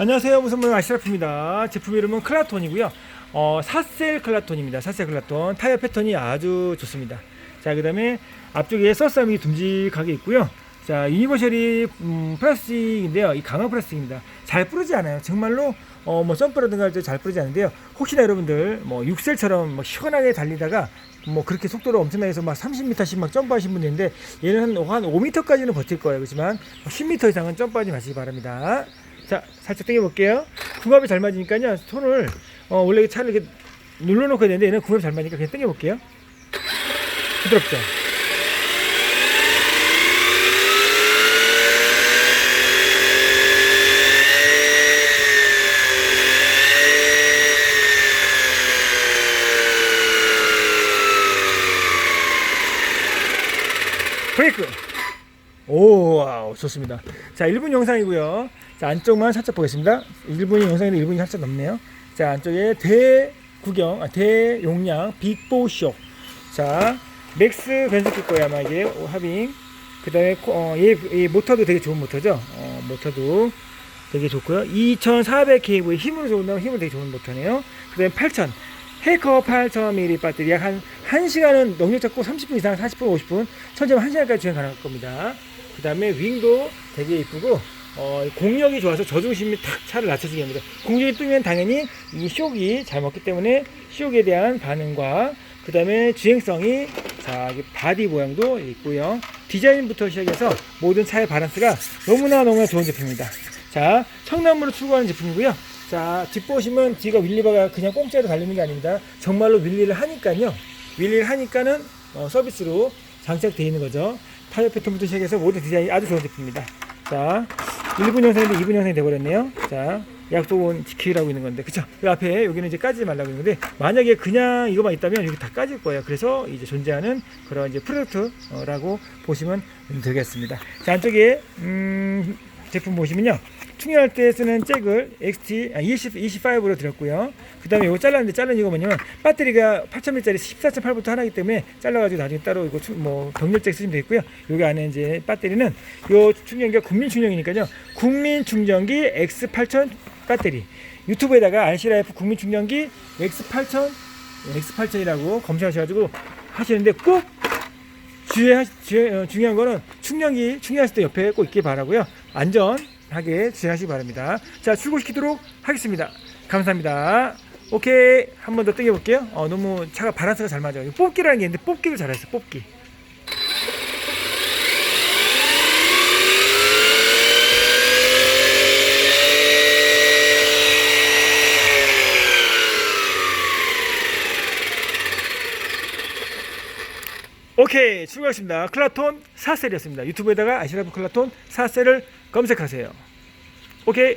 안녕하세요. 무슨모양 아시라프입니다. 제품 이름은 클라톤이고요. 어, 사셀 클라톤입니다. 사셀 클라톤. 타이어 패턴이 아주 좋습니다. 자, 그 다음에 앞쪽에 서스함이 듬직하게 있고요. 자, 유니버셜이 음, 플라스틱인데요. 이 강화 플라스틱입니다. 잘 부러지 않아요. 정말로 어, 뭐 점프라든가 할 때잘 부러지 않는데요. 혹시나 여러분들 뭐 6셀처럼 뭐 시원하게 달리다가 뭐 그렇게 속도를 엄청나게 해서 막 30m씩 막 점프하신 있는데 얘는 한, 한 5m까지는 버틸 거예요. 그렇지만 10m 이상은 점프하지 마시기 바랍니다. 자, 살짝 당겨볼게요. 궁합이 잘 맞으니까요. 손을, 어, 원래 차를 이렇게 눌러놓고 되는데 얘는 궁합이 잘 맞으니까 그냥 당겨볼게요. 부드럽죠? 브레이크! 오, 와우, 좋습니다. 자, 1분 영상이고요. 자, 안쪽만 살짝 보겠습니다. 1분이 영상인데 1분이 살짝 넘네요. 자, 안쪽에 대구경, 아, 대용량 빅보쇼. 자, 맥스 변속기 거예요, 아마 이게 오, 하빙. 그 다음에, 어, 얘, 얘 모터도 되게 좋은 모터죠. 어, 모터도 되게 좋고요. 2400kV의 힘으로 좋은, 힘으로 되게 좋은 모터네요. 그 다음에 8000. 헤이커 8000mAh 배터리 약 한 1시간은 능력 잡고 30분 이상 40분 50분 천재면 1시간까지 주행 가능할 겁니다 그 다음에 윙도 되게 이쁘고 어, 공력이 좋아서 저중심이 탁 차를 낮춰주게 합니다 공력이 뜨면 당연히 이 쇼기 잘 먹기 때문에 쇼기에 대한 반응과 그 다음에 주행성이 자 바디 모양도 있고요 디자인부터 시작해서 모든 차의 바란스가 너무나 너무나 좋은 제품입니다 자 청남으로 출고하는 제품이고요 자, 뒷보시면 뒤가 윌리바가 그냥 공짜로 달리는 게 아닙니다. 정말로 윌리를 하니까요. 윌리를 하니까는 어, 서비스로 장착되어 있는 거죠. 타이어 패턴부터 시작해서 모든 디자인이 아주 좋은 제품입니다. 자, 1분 영상인데 2분 영상이 돼버렸네요. 자, 약속은 지키라고 있는 건데, 그쵸? 그 앞에 여기는 이제 까지 말라고 있는데, 만약에 그냥 이거만 있다면 여기 다 까질 거예요. 그래서 이제 존재하는 그런 이제 프로덕트라고 보시면 되겠습니다. 자, 안쪽에, 음, 제품 보시면요. 충전할 때 쓰는 잭을 XT 아, 20, 25로 드렸고요. 그 다음에 이거 잘랐는데 자른 이유가 뭐냐면 배터리가 8000mA짜리 14.8V 하나이기 때문에 잘라가지고 나중에 따로 이거 충- 뭐 병렬 잭 쓰시면 되겠고요. 여기 안에 이제 배터리는 요 충전기가 국민 충전기니까요. 국민 충전기 X8000 배터리. 유튜브에다가 RC라이프 국민 충전기 X8000 X8000이라고 검색하셔가지고 하시는데 꼭 주의, 주의, 어, 중요한 거는 충전기 충전하실 때 옆에 꼭 있길 바라고요. 안전 하게 주의하시기 바랍니다. 자, 출고시키도록 하겠습니다. 감사합니다. 오케이. 한 번 더 땡겨볼게요. 어, 너무 차가 바란스가 잘 맞아요. 뽑기라는 게 있는데 뽑기를 잘했어요. 뽑기. 오케이 출고했습니다. 클라톤 4셀이었습니다. 유튜브에다가 아시라브 클라톤 4셀을 검색하세요. 오케이